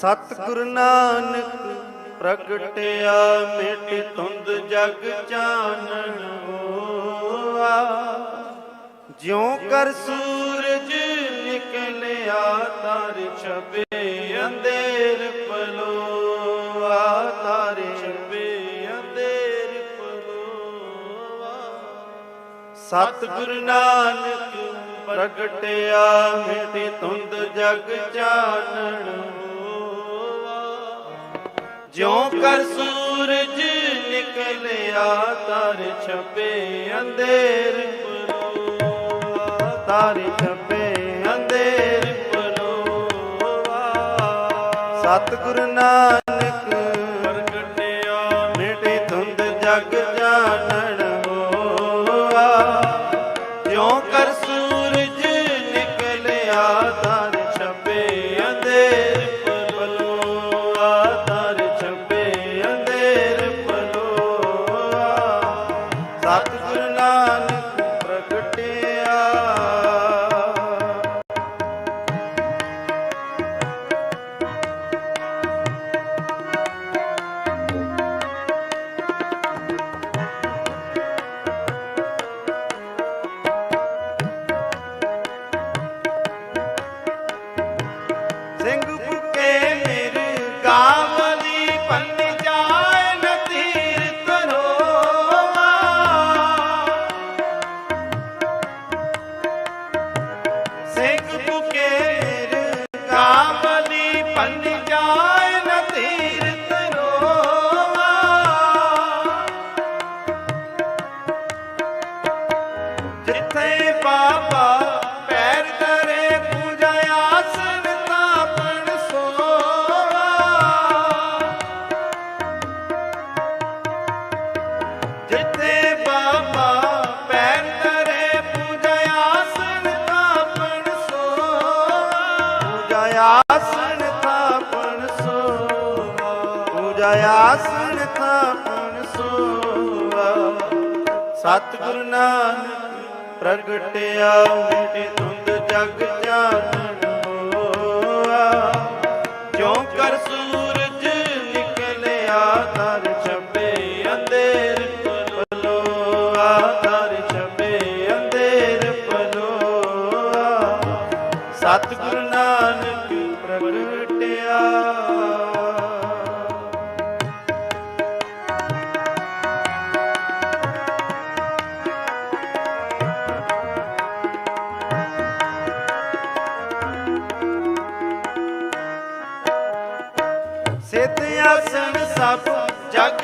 ਸਤਿਗੁਰ ਨਾਨਕ ਪ੍ਰਗਟਿਆ ਮਿਟ ਤੁੰਦ ਜਗ ਚਾਨਣ ਹੋਆ। ਜਿਉ ਕਰ ਸੂਰਜ ਨਿਕਲਿਆ, ਤਰ ਛਬੇ ਅੰਧੇਰ ਪਲੋਆ। ਤਰ ਛਬੇ ਅੰਧੇਰ ਪਲੋਆ। ਸਤਿਗੁਰ ਨਾਨਕ ਪ੍ਰਗਟਿਆ ਮਿਟ ਤੁੰਦ ਜਗ ਚਾਨਣ ਕਰ ਸੂਰਜ ਨਿਕਲਿਆ ਤਾਰ ਛਪੇ ਅੰਧੇਰ ਪਰੋਆ ਤਾਰ ਛਪੇ ਅੰਧੇਰ ਪਰੋਆ ਸਤਿਗੁਰ ਨਾਨਕ ਆਸਣ ਥਾਪਣ ਸੋਵਾ। ਪੂਜਾ ਆਸਣ ਥਾਪਣ ਸੋਵਾ। ਸਤਿਗੁਰ ਨਾਨਕ ਪ੍ਰਗਟਿਆ ਮਿਟੇ ਤੁੰਦ ਜਗ ਜਾਣਨ सब जग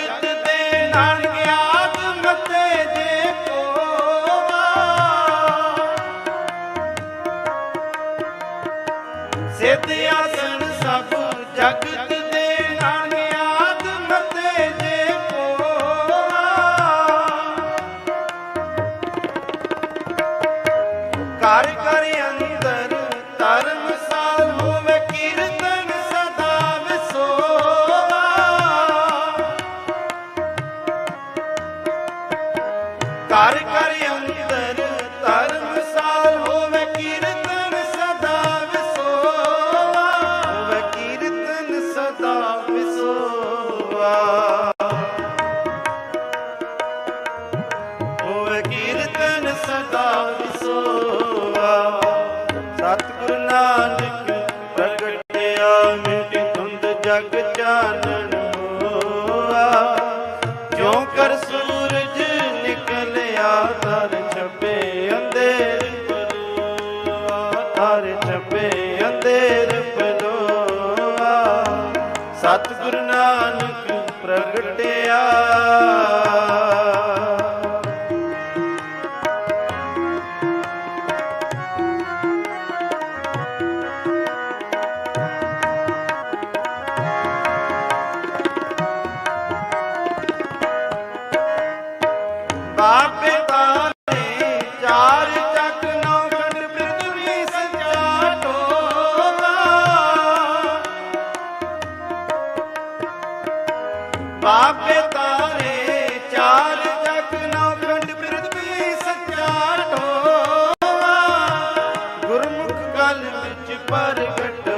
ਸਤਿਗੁਰ ਨਾਨਕ ਪ੍ਰਗਟਿਆ ਮਿਟ ਜਗ ਚਾਨਣ ਹੋਆ। ਕਰ ਸੂਰਜ ਨਿਕਲਿਆ ਤਰ ਤਾਰੇ, ਚਾਰ ਜਗ ਨੌ ਖੰਡ ਪ੍ਰਿਥਵੀ ਗੁਰਮੁਖ ਕਲ ਵਿੱਚ ਪ੍ਰਗਟ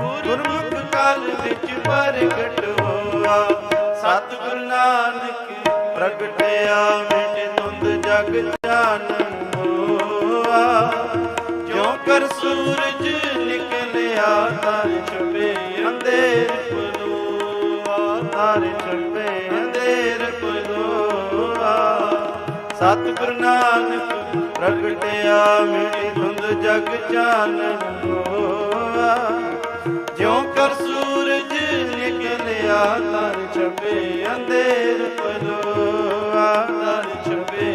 ਗੁਰਮੁਖ ਕਲ ਵਿੱਚ ਪ੍ਰਗਟ ਹੋਆ। ਨਾਨਕ ਪ੍ਰਗਟਿਆ ਮਿਟ ਤੁੰਦ ਜਗ ਸੂਰਜ ਨਿਕ ਆ ਛਪੇ ਆ ਤਰ ਛਪੇ ਅੰਧੇਰ ਪਦੋ ਆ। ਸਤਿਗੁਰ ਪ੍ਰਗਟਿਆ ਮੇਰੀ ਧੁੰਦ ਜਗ ਚਾਨਣ ਕਰ ਸੂਰਜ ਨਿਕਲਿਆ ਤਰ ਛਪੇ ਅੰਧੇਰ ਪਦੋ ਆ ਤਰ ਛਪੇ